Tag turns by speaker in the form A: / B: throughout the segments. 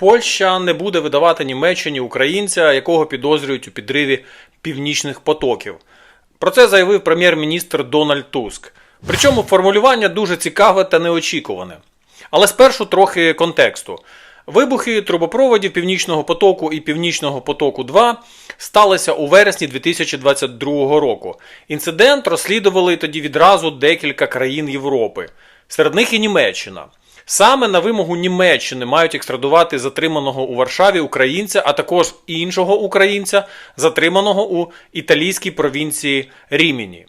A: Польща не буде видавати Німеччині українця, якого підозрюють у підриві північних потоків. Про це заявив прем'єр-міністр Дональд Туск. Причому формулювання дуже цікаве та неочікуване. Але спершу трохи контексту. Вибухи трубопроводів Північного потоку і Північного потоку 2 сталися у вересні 2022 року. Інцидент розслідували тоді відразу декілька країн Європи, серед них і Німеччина. Саме на вимогу Німеччини мають екстрадувати затриманого у Варшаві українця, а також іншого українця, затриманого у італійській провінції Ріміні.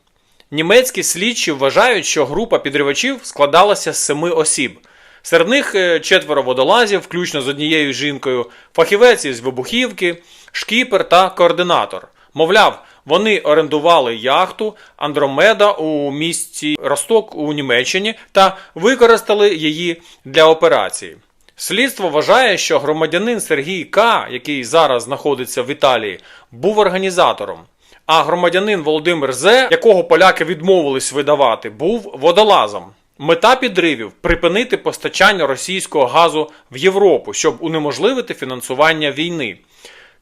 A: Німецькі слідчі вважають, що група підривачів складалася з семи осіб. Серед них е, четверо водолазів, включно з однією жінкою, фахівець із вибухівки, шкіпер та координатор. Мовляв, вони орендували яхту Андромеда у місті Росток у Німеччині та використали її для операції. Слідство вважає, що громадянин Сергій К., який зараз знаходиться в Італії, був організатором. А громадянин Володимир З., якого поляки відмовились видавати, був водолазом. Мета підривів припинити постачання російського газу в Європу, щоб унеможливити фінансування війни.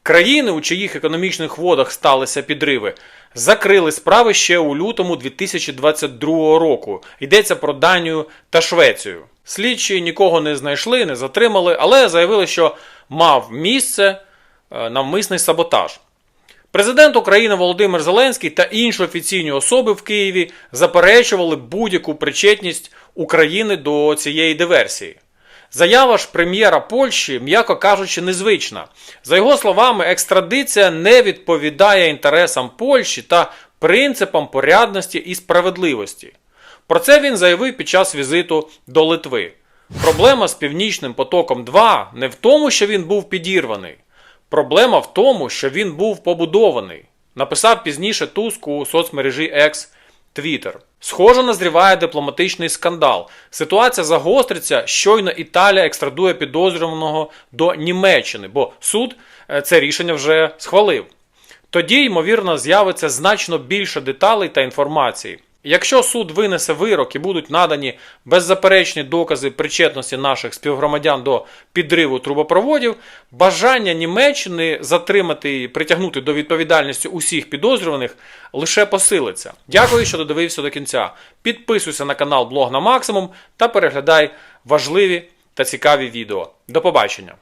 A: Країни, у чиїх економічних водах сталися підриви, закрили справи ще у лютому 2022 року. Йдеться про Данію та Швецію. Слідчі нікого не знайшли, не затримали, але заявили, що мав місце е, навмисний саботаж. Президент України Володимир Зеленський та інші офіційні особи в Києві заперечували будь-яку причетність України до цієї диверсії. Заява ж прем'єра Польщі, м'яко кажучи, незвична. За його словами, екстрадиція не відповідає інтересам Польщі та принципам порядності і справедливості. Про це він заявив під час візиту до Литви. Проблема з Північним потоком 2 не в тому, що він був підірваний. Проблема в тому, що він був побудований. Написав пізніше Туск у соцмережі X Twitter. Схоже, назріває дипломатичний скандал. Ситуація загостриться, щойно Італія екстрадує підозрюваного до Німеччини, бо суд е, це рішення вже схвалив. Тоді, ймовірно, з'явиться значно більше деталей та інформації. Якщо суд винесе вирок і будуть надані беззаперечні докази причетності наших співгромадян до підриву трубопроводів, бажання Німеччини затримати і притягнути до відповідальності усіх підозрюваних лише посилиться. Дякую, що додивився до кінця. Підписуйся на канал Блог на Максимум та переглядай важливі та цікаві відео. До побачення!